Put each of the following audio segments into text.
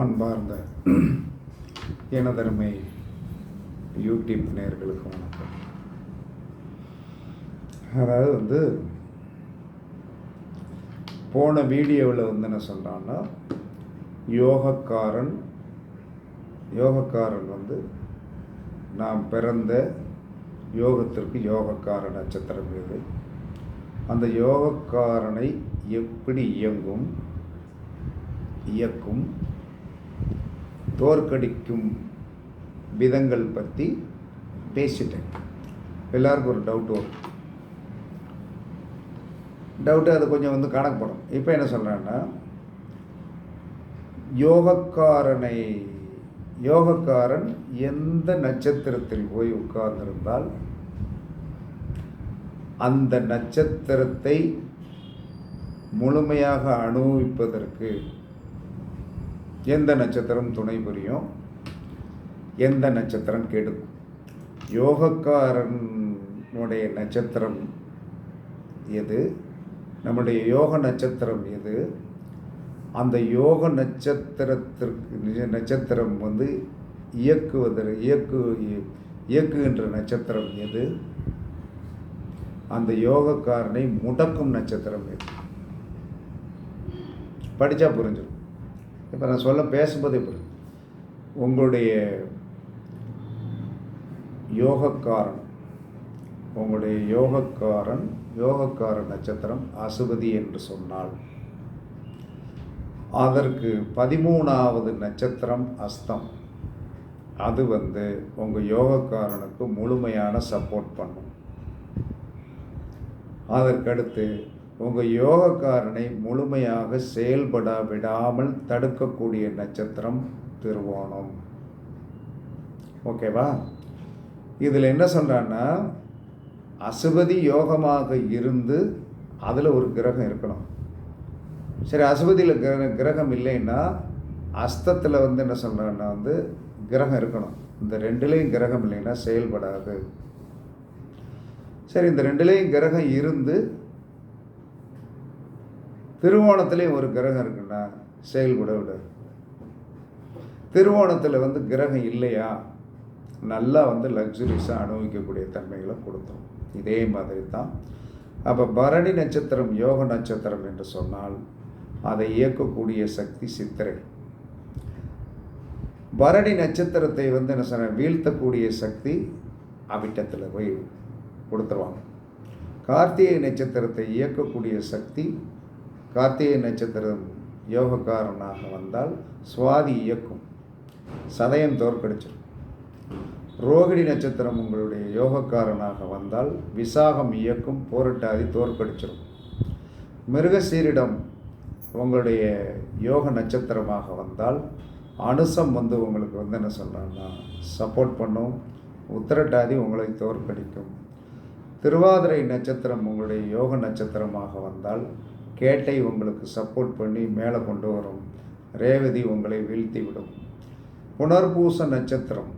அன்பார்ந்த எனதருமை யூடியூப் நேர்களுக்கு வணக்கம். அதாவது வந்து போன வீடியோவில் வந்து என்ன சொல்கிறான்னா யோகக்காரன் யோகக்காரன் வந்து நாம் பிறந்த யோகத்திற்கு யோகக்கார நட்சத்திரம் இது அந்த யோகக்காரனை எப்படி இயங்கும் இயக்கும் தோற்கடிக்கும் விதங்கள் பற்றி பேசிட்டேன். எல்லாருக்கும் ஒரு டவுட் வரும். டவுட்டு அது கொஞ்சம் வந்து கணக்குப்படும் இப்போ என்ன சொல்கிறேன்னா யோகக்காரனை யோகக்காரன் எந்த நட்சத்திரத்தில் போய் உட்கார்ந்திருந்தால் அந்த நட்சத்திரத்தை முழுமையாக அனுபவிப்பதற்கு எந்த நட்சத்திரம் துணை புரியும்? எந்த நட்சத்திரம் கெடுக்கும் யோகக்காரனுடைய நட்சத்திரம் எது? நம்முடைய யோக நட்சத்திரம் எது? அந்த யோக நட்சத்திரத்திற்கு நிஜ- நட்சத்திரம் வந்து இயக்குவதற்கு இயக்கு இயக்குகின்ற நட்சத்திரம் எது? அந்த யோகக்காரனை முடக்கும் நட்சத்திரம் எது? படித்தா புரிஞ்சிடும் இப்போ நான் சொல்ல பேசும்போது இப்படி. உங்களுடைய யோகக்காரன் உங்களுடைய யோகக்காரன் யோகக்கார நட்சத்திரம் அசுபதி என்று சொன்னால் அதற்கு பதிமூணாவது நட்சத்திரம் அஸ்தம். அது வந்து உங்கள் யோகக்காரனுக்கு முழுமையான சப்போர்ட் பண்ணும். அதற்கடுத்து உங்கள் யோகக்காரனை முழுமையாக செயல்பட விடாமல் தடுக்கக்கூடிய நட்சத்திரம் திருவோணம். ஓகேவா? இதில் என்ன சொல்கிறான்னா அசுபதி யோகமாக இருந்து அதில் ஒரு கிரகம் இருக்கணும். சரி அசுபதியில் கிர கிரகம் இல்லைன்னா அஸ்தத்தில் வந்து என்ன சொல்கிறான்னா வந்து கிரகம் இருக்கணும். இந்த ரெண்டுலேயும் கிரகம் இல்லைன்னா செயல்படாது. சரி இந்த ரெண்டுலேயும் கிரகம் இருந்து திருவோணத்துலேயும் ஒரு கிரகம் இருக்குன்னா செயல்பட விட திருவோணத்தில் வந்து கிரகம் இல்லையா? நல்லா வந்து லக்ஸுரிஸாக அனுபவிக்கக்கூடிய தன்மைகளை கொடுத்தோம். இதே மாதிரி தான் அப்போ பரணி நட்சத்திரம் யோக நட்சத்திரம் என்று சொன்னால் அதை இயக்கக்கூடிய சக்தி சித்திரை. பரணி நட்சத்திரத்தை வந்து என்ன சொன்ன வீழ்த்தக்கூடிய சக்தி அவிட்டத்தில் போய் கொடுத்துருவாங்க. கார்த்திகை நட்சத்திரத்தை இயக்கக்கூடிய சக்தி கார்த்திகை நட்சத்திரம் யோகக்காரனாக வந்தால் சுவாதி இயக்கும். சதயம் தோற்கடிச்சிடும் ரோகிணி நட்சத்திரம் உங்களுடைய யோகக்காரனாக வந்தால் விசாகம் இயக்கும் போரட்டாதி தோற்கடிச்சிடும் மிருகசீரிடம் உங்களுடைய யோக நட்சத்திரமாக வந்தால் அனுசம் வந்து உங்களுக்கு வந்து என்ன சொல்கிறாங்கன்னா சப்போர்ட் பண்ணும் உத்திரட்டாதி உங்களை தோற்கடிக்கும். திருவாதிரை நட்சத்திரம் உங்களுடைய யோக நட்சத்திரமாக வந்தால் கேட்டை உங்களுக்கு சப்போர்ட் பண்ணி மேலே கொண்டு வரும். ரேவதி உங்களை வீழ்த்தி விடும் புனர்பூச நட்சத்திரம்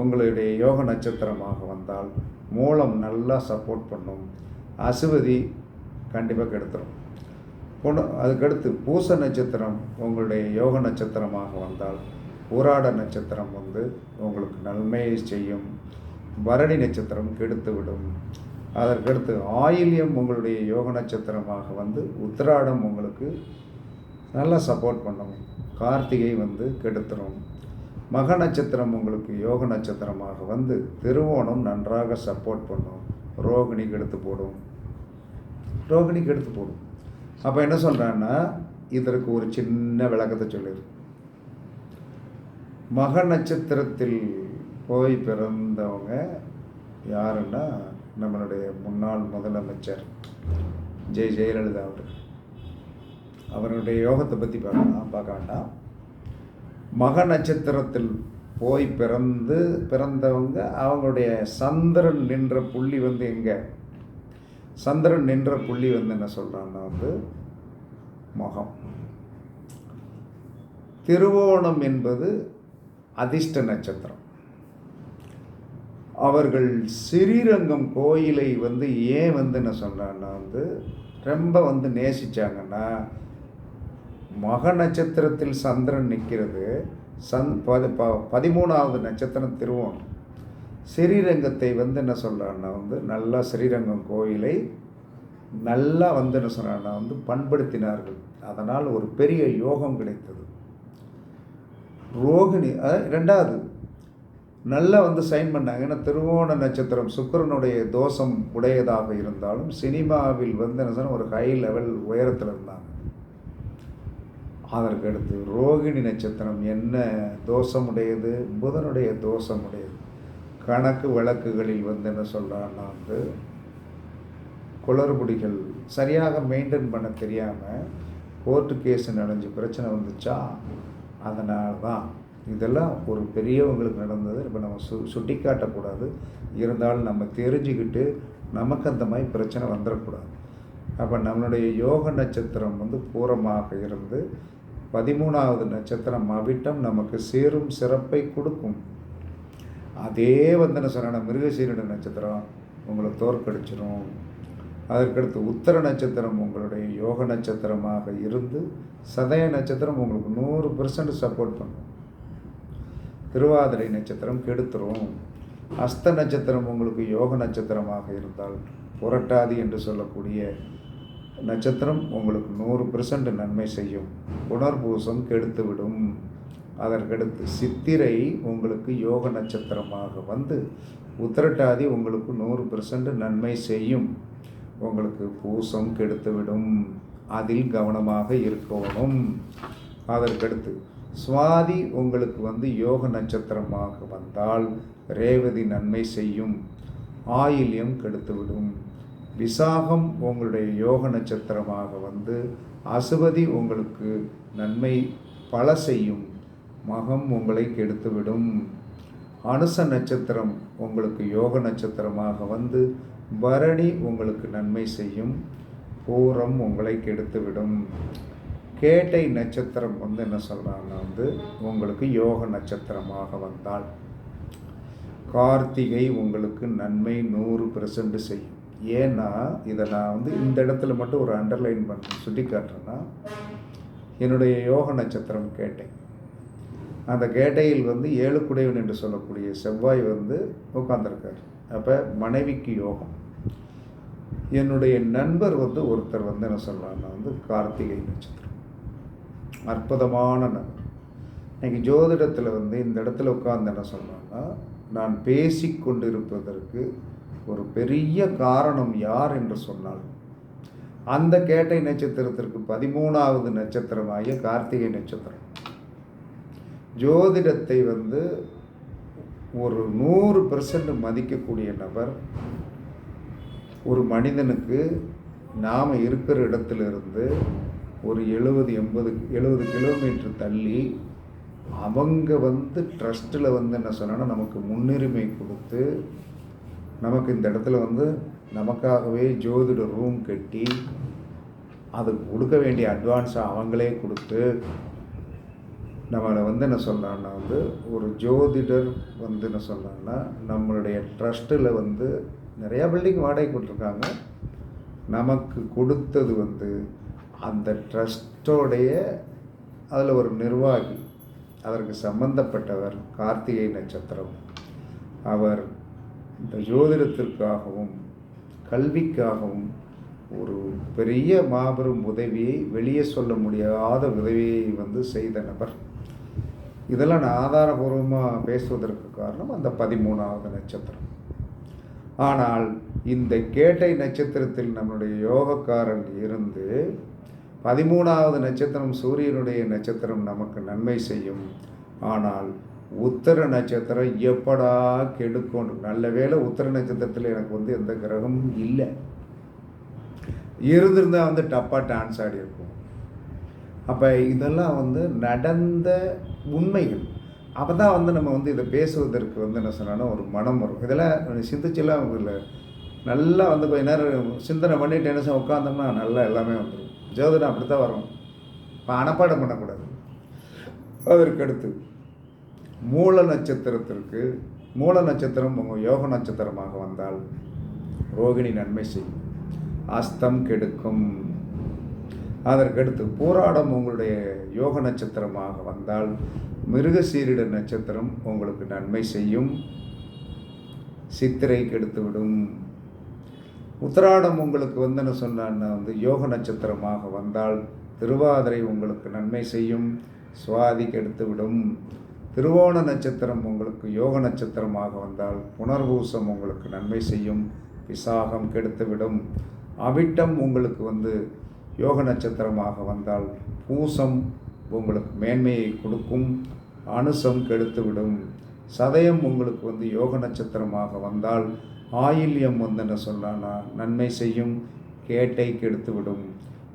உங்களுடைய யோக நட்சத்திரமாக வந்தால் மூலம் நல்லா சப்போர்ட் பண்ணும். அசுவதி கண்டிப்பாக கெடுத்துரும். புன அதுக்கடுத்து பூச நட்சத்திரம் உங்களுடைய யோக நட்சத்திரமாக வந்தால் ஊராட நட்சத்திரம் வந்து உங்களுக்கு நன்மையை செய்யும். பரணி நட்சத்திரம் கெடுத்து விடும் அதற்கடுத்து ஆயில்யம் உங்களுடைய யோக நட்சத்திரமாக வந்து உத்திராடம் உங்களுக்கு நல்லா சப்போர்ட் பண்ணும். கார்த்திகை வந்து கெடுத்துரும். மக நட்சத்திரம் உங்களுக்கு யோக நட்சத்திரமாக வந்து திருவோணம் நன்றாக சப்போர்ட் பண்ணும். ரோகிணி கெடுத்து போடும். ரோகிணி கெடுத்து போடும். அப்போ என்ன சொல்கிறான்னா இதற்கு ஒரு சின்ன விளக்கத்தை சொல்லிடு. மக நட்சத்திரத்தில் போய் பிறந்தவங்க யாருன்னா நம்மளுடைய முன்னாள் முதலமைச்சர் ஜெய் ஜெயலலிதா அவர் அவருடைய யோகத்தை பற்றி பார்க்கலாம். பார்க்க வேண்டாம். மக நட்சத்திரத்தில் போய் பிறந்து பிறந்தவங்க அவங்களுடைய சந்திரன் நின்ற புள்ளி வந்து எங்கே? சந்திரன் நின்ற புள்ளி வந்து என்ன சொல்கிறாங்கன்னா வந்து மகம். திருவோணம் என்பது அதிர்ஷ்ட நட்சத்திரம். அவர்கள் ஸ்ரீரங்கம் கோயிலை வந்து ஏன் வந்து என்ன சொல்கிறான்னா வந்து ரொம்ப வந்து நேசித்தாங்கன்னா மக நட்சத்திரத்தில் சந்திரன் நிற்கிறது. சந் பதி ப பதிமூணாவது நட்சத்திரம் திருவோணம். ஸ்ரீரங்கத்தை வந்து என்ன சொல்கிறான்னா வந்து நல்லா ஸ்ரீரங்கம் கோயிலை நல்லா வந்து என்ன சொன்னான்னா வந்து பண்படுத்தினார்கள். அதனால் ஒரு பெரிய யோகம் கிடைத்தது. ரோகிணி ரெண்டாவது நல்லா வந்து சைன் பண்ணாங்க. ஏன்னா திருவோண நட்சத்திரம் சுக்கிரனுடைய தோஷம் உடையதாக இருந்தாலும் சினிமாவில் வந்து என்ன சொன்னால் ஒரு ஹை லெவல் உயரத்தில் இருந்தாங்க. அதற்கடுத்து ரோகிணி நட்சத்திரம் என்ன தோஷமுடையது புதனுடைய தோஷமுடையது கணக்கு வழக்குகளில் வந்து என்ன சொல்கிறான்னா வந்து குளறுபடிகள் சரியாக மெயின்டைன் பண்ண தெரியாமல் கோர்ட்டு கேஸ் நடைஞ்சு பிரச்சனை வந்துச்சா? அதனால தான் இதெல்லாம் ஒரு பெரியவங்களுக்கு நடந்தது. இப்போ நம்ம சு சுட்டி காட்டக்கூடாது இருந்தாலும் நம்ம தெரிஞ்சுக்கிட்டு நமக்கு அந்த மாதிரி பிரச்சனை வந்துடக்கூடாது அப்போ நம்மளுடைய யோக நட்சத்திரம் வந்து பூரமாக இருந்து பதிமூணாவது நட்சத்திரம் அவிட்டம் நமக்கு சேரும் சிறப்பை கொடுக்கும். அதே வந்து என்ன சொன்ன மிருகசீரட நட்சத்திரம் உங்களை தோற்கடிச்சிடும் அதற்கடுத்து உத்தர நட்சத்திரம் உங்களுடைய யோக நட்சத்திரமாக இருந்து சதய நட்சத்திரம் உங்களுக்கு நூறு பெர்சன்ட் சப்போர்ட் பண்ணும். திருவாதிரை நட்சத்திரம் கெடுத்துரும். அஸ்த நட்சத்திரம் உங்களுக்கு யோக நட்சத்திரமாக இருந்தால் புரட்டாதி என்று சொல்லக்கூடிய நட்சத்திரம் உங்களுக்கு நூறு பெர்சன்ட் நன்மை செய்யும். புனர்பூசம் கெடுத்துவிடும். அதற்கடுத்து சித்திரை உங்களுக்கு யோக நட்சத்திரமாக வந்து உத்திரட்டாதி உங்களுக்கு நூறு பெர்சன்ட் நன்மை செய்யும். உங்களுக்கு பூசம் கெடுத்துவிடும். அதில் கவனமாக இருக்கணும். அதற்கடுத்து சுவாதி உங்களுக்கு வந்து யோக நட்சத்திரமாக வந்தால் ரேவதி நன்மை செய்யும் ஆயில்யம் கெடுத்துவிடும். விசாகம் உங்களுடைய யோக நட்சத்திரமாக வந்து அசுவதி உங்களுக்கு நன்மை பல செய்யும் மகம் உங்களை கெடுத்துவிடும். அனுச நட்சத்திரம் உங்களுக்கு யோக நட்சத்திரமாக வந்து பரணி உங்களுக்கு நன்மை செய்யும் பூரம் உங்களை கெடுத்துவிடும். கேட்டை நட்சத்திரம் வந்து என்ன சொல்கிறாங்கன்னா வந்து உங்களுக்கு யோக நட்சத்திரமாக வந்தால் கார்த்திகை உங்களுக்கு நன்மை நூறு பெர்சன்ட் செய்யும். ஏன்னா இதை நான் வந்து இந்த இடத்துல மட்டும் ஒரு அண்டர்லைன் பண்ண சுட்டி காட்டுறேன்னா என்னுடைய யோக நட்சத்திரம் கேட்டை. அந்த கேட்டையில் வந்து ஏழுக்குடையவன் என்று சொல்லக்கூடிய செவ்வாய் வந்து உட்காந்துருக்கார் அப்போ மனைவிக்கு யோகம். என்னுடைய நண்பர் வந்து ஒருத்தர் வந்து என்ன சொல்கிறாங்கன்னா வந்து கார்த்திகை நட்சத்திரம். அற்புதமான நபர். இன்றைக்கி ஜோதிடத்தில் வந்து இந்த இடத்துல உட்காந்து என்ன சொல்லலாம்னா நான் பேசி கொண்டிருப்பதற்கு ஒரு பெரிய காரணம் யார் என்று சொன்னால் அந்த கேட்டை நட்சத்திரத்திற்கு பதிமூணாவது நட்சத்திரமாகிய கார்த்திகை நட்சத்திரம். ஜோதிடத்தை வந்து ஒரு நூறு பெர்சன்ட் மதிக்கக்கூடிய நபர் ஒரு மனிதனுக்கு நாம் இருக்கிற இடத்திலிருந்து ஒரு எழுபது எண்பது எழுபது கிலோமீட்டர் தள்ளி அவங்க வந்து ட்ரஸ்ட்டில் வந்து என்ன சொன்னா நமக்கு முன்னுரிமை கொடுத்து நமக்கு இந்த இடத்துல வந்து நமக்காகவே ஜோதிட ரூம் கட்டி அதுக்கு கொடுக்க வேண்டிய அட்வான்ஸை அவங்களே கொடுத்து நம்மளை வந்து என்ன சொல்கிறான்னா வந்து ஒரு ஜோதிடர் வந்து என்ன சொல்கிறாங்கன்னா நம்மளுடைய ட்ரஸ்ட்டில் வந்து நிறையா பில்டிங் வாடகை கொடுத்துருக்காங்க. நமக்கு கொடுத்தது வந்து அந்த ட்ரஸ்ட்டோடைய அதில் ஒரு நிர்வாகி அதற்கு சம்பந்தப்பட்டவர் கார்த்திகை நட்சத்திரம். அவர் இந்த ஜோதிடத்திற்காகவும் கல்விக்காகவும் ஒரு பெரிய மாபெரும் உதவியை வெளியே சொல்ல முடியாத உதவியை வந்து செய்த நபர். இதெல்லாம் நான் ஆதாரபூர்வமாக பேசுவதற்கு காரணம் அந்த பதிமூணாவது நட்சத்திரம். ஆனால் இந்த கேட்டை நட்சத்திரத்தில் நம்முடைய யோகக்காரன் இருந்து பதிமூணாவது நட்சத்திரம் சூரியனுடைய நட்சத்திரம் நமக்கு நன்மை செய்யும். ஆனால் உத்தர நட்சத்திரம் எப்படா கெடுக்கும்? நல்ல வேளை உத்தர நட்சத்திரத்தில் எனக்கு வந்து எந்த கிரகமும் இல்லை. இருந்திருந்தால் வந்து டப்பாக டான்ஸ் ஆடி இருக்கும் அப்போ இதெல்லாம் வந்து நடந்த உண்மைகள். அப்போ தான் வந்து நம்ம வந்து இதை பேசுவதற்கு வந்து என்ன சொன்னோன்னா ஒரு மனம் வரும். இதெல்லாம் சிந்திச்செல்லாம் இல்லை. நல்லா வந்து கொஞ்ச நேரம் சிந்தனை பண்ணி டென்ஷன் உட்காந்தோம்னா நல்லா எல்லாமே வந்துடும் ஜோதிடம் அப்படி தான் வரும். இப்போ பண்ணக்கூடாது. அதற்கடுத்து மூல நட்சத்திரத்திற்கு மூல நட்சத்திரம் உங்கள் யோக நட்சத்திரமாக வந்தால் ரோகிணி நன்மை செய்யும். அஸ்தம் கெடுக்கும். அதற்கடுத்து போராடம் உங்களுடைய யோக நட்சத்திரமாக வந்தால் மிருகசீரிட நட்சத்திரம் உங்களுக்கு நன்மை செய்யும். சித்திரை கெடுத்துவிடும். உத்திராடம் உங்களுக்கு வந்து என்ன சொன்னான்னா வந்து யோக நட்சத்திரமாக வந்தால் திருவாதிரை உங்களுக்கு நன்மை செய்யும் சுவாதி கெடுத்துவிடும். திருவோண நட்சத்திரம் உங்களுக்கு யோக நட்சத்திரமாக வந்தால் புனர்பூசம் உங்களுக்கு நன்மை செய்யும் விசாகம் கெடுத்துவிடும். அவிட்டம் உங்களுக்கு வந்து யோக நட்சத்திரமாக வந்தால் பூசம் உங்களுக்கு மேன்மையை கொடுக்கும் அனுசம் கெடுத்துவிடும். சதயம் உங்களுக்கு வந்து யோக நட்சத்திரமாக வந்தால் ஆயில்யம் வந்து என்ன நன்மை செய்யும் கேட்டை கெடுத்துவிடும்.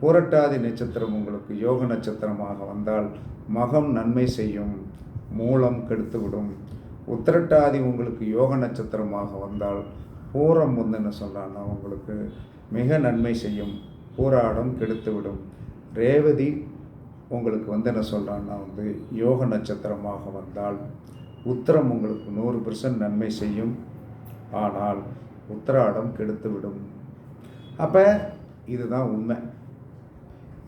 புரட்டாதி நட்சத்திரம் உங்களுக்கு யோக நட்சத்திரமாக வந்தால் மகம் நன்மை செய்யும் மூலம் கெடுத்துவிடும். உத்திரட்டாதி உங்களுக்கு யோக நட்சத்திரமாக வந்தால் பூரம் வந்து என்ன உங்களுக்கு மிக நன்மை செய்யும் பூராடம் கெடுத்துவிடும். ரேவதி உங்களுக்கு வந்து என்ன சொல்கிறான்னா வந்து யோக நட்சத்திரமாக வந்தால் உத்தரம் உங்களுக்கு நூறு பர்சன்ட் நன்மை செய்யும் ஆனால் உத்திராடம் கெடுத்துவிடும். அப்போ இதுதான் உண்மை.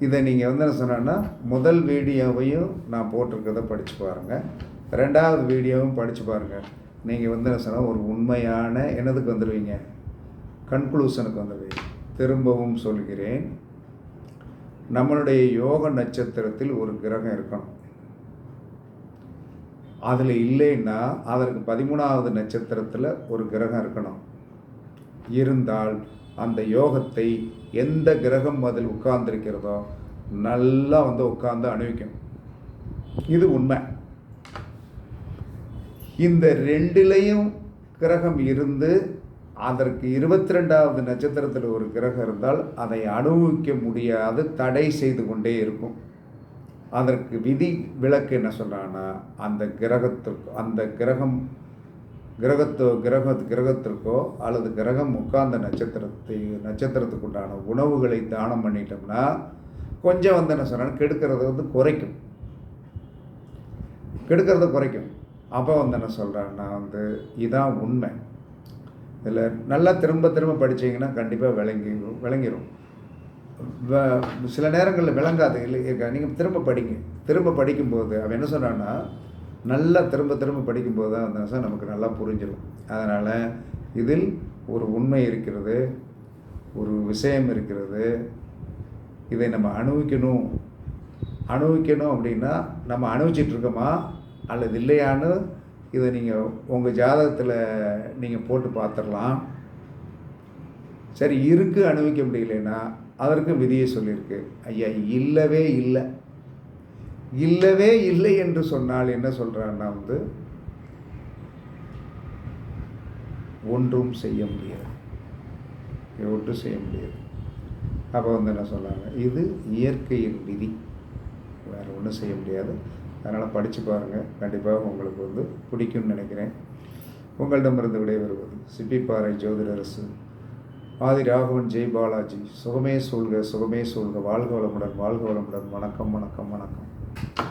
இதை நீங்கள் வந்து என்ன சொன்னேன்னா முதல் வீடியோவையும் நான் போட்டிருக்கிறத படித்து பாருங்கள் ரெண்டாவது வீடியோவும் படித்து பாருங்கள் நீங்கள் வந்து என்ன சொன்னால் ஒரு உண்மையான என்னதுக்கு வந்துடுவீங்க கன்க்ளூஷனுக்கு வந்துடுவீங்க திரும்பவும் சொல்கிறேன். நம்மளுடைய யோக நட்சத்திரத்தில் ஒரு கிரகம் இருக்கணும். அதில் இல்லைன்னா அதற்கு பதிமூணாவது நட்சத்திரத்தில் ஒரு கிரகம் இருக்கணும். இருந்தால் அந்த யோகத்தை எந்த கிரகம் அதில் உட்கார்ந்துருக்கிறதோ நல்லா வந்து உட்கார்ந்து அணிவிக்கும் இது உண்மை. இந்த ரெண்டுலேயும் கிரகம் இருந்து அதற்கு இருபத்தி ரெண்டாவது நட்சத்திரத்தில் ஒரு கிரகம் இருந்தால் அதை அனுபவிக்க முடியாது தடை செய்து கொண்டே இருக்கும். அதற்கு விதி விளக்கு என்ன சொல்கிறான்னா அந்த கிரகத்திற்கு அந்த கிரகம் கிரகத்தோ கிரக கிரகத்திற்கோ அல்லது கிரகம் உட்கார்ந்த நட்சத்திரத்தை நட்சத்திரத்துக்கு உண்டான உணவுகளை தானம் பண்ணிட்டோம்னா கொஞ்சம் வந்து என்ன சொன்னால் கெடுக்கிறத வந்து குறைக்கும். கெடுக்கிறத குறைக்கும். அப்போ வந்து என்ன சொல்கிறேன்னா வந்து இதான் உண்மை. இதில் நல்லா திரும்ப திரும்ப படித்தீங்கன்னா கண்டிப்பாக விளங்கி விளங்கிடும் சில நேரங்களில் விளங்காது. இல்லை நீங்கள் திரும்ப படிங்க. திரும்ப படிக்கும்போது அவன் என்ன சொன்னான்னா நல்லா திரும்ப திரும்ப படிக்கும்போது தான் அந்த சார் நமக்கு நல்லா புரிஞ்சிடும் அதனால் இதில் ஒரு உண்மை இருக்கிறது ஒரு விஷயம் இருக்கிறது. இதை நம்ம அனுபவிக்கணும். அனுபவிக்கணும் அப்படின்னா நம்ம அனுபவிச்சிட்ருக்கோமா அல்லது இல்லையான்னு இதை நீங்கள் உங்கள் ஜாதகத்தில் நீங்கள் போட்டு பார்த்துடலாம். சரி இருக்குது அனுபவிக்க முடியலன்னா அதற்கும் விதியை சொல்லியிருக்கு. ஐயா இல்லவே இல்லை. இல்லவே இல்லை என்று சொன்னால் என்ன சொல்கிறான்னா வந்து ஒன்றும் செய்ய முடியாது. ஒன்றும் செய்ய முடியாது. அப்போ வந்து என்ன சொல்கிறாங்க இது இயற்கையின் விதி. வேறு ஒன்றும் செய்ய முடியாது. அதனால் படித்து பாருங்கள் கண்டிப்பாக உங்களுக்கு வந்து பிடிக்கும்னு நினைக்கிறேன். உங்களிடமிருந்து விடைபெறுவது சிப்பிப்பாறை ஜோதிடரசு ஆதி ராகவன் ஜெய் பாலாஜி. சுகமே சொல்க சுகமே சொல்க வாழ்க வளமுடன் வாழ்க வளமுடன். வணக்கம் வணக்கம் வணக்கம்.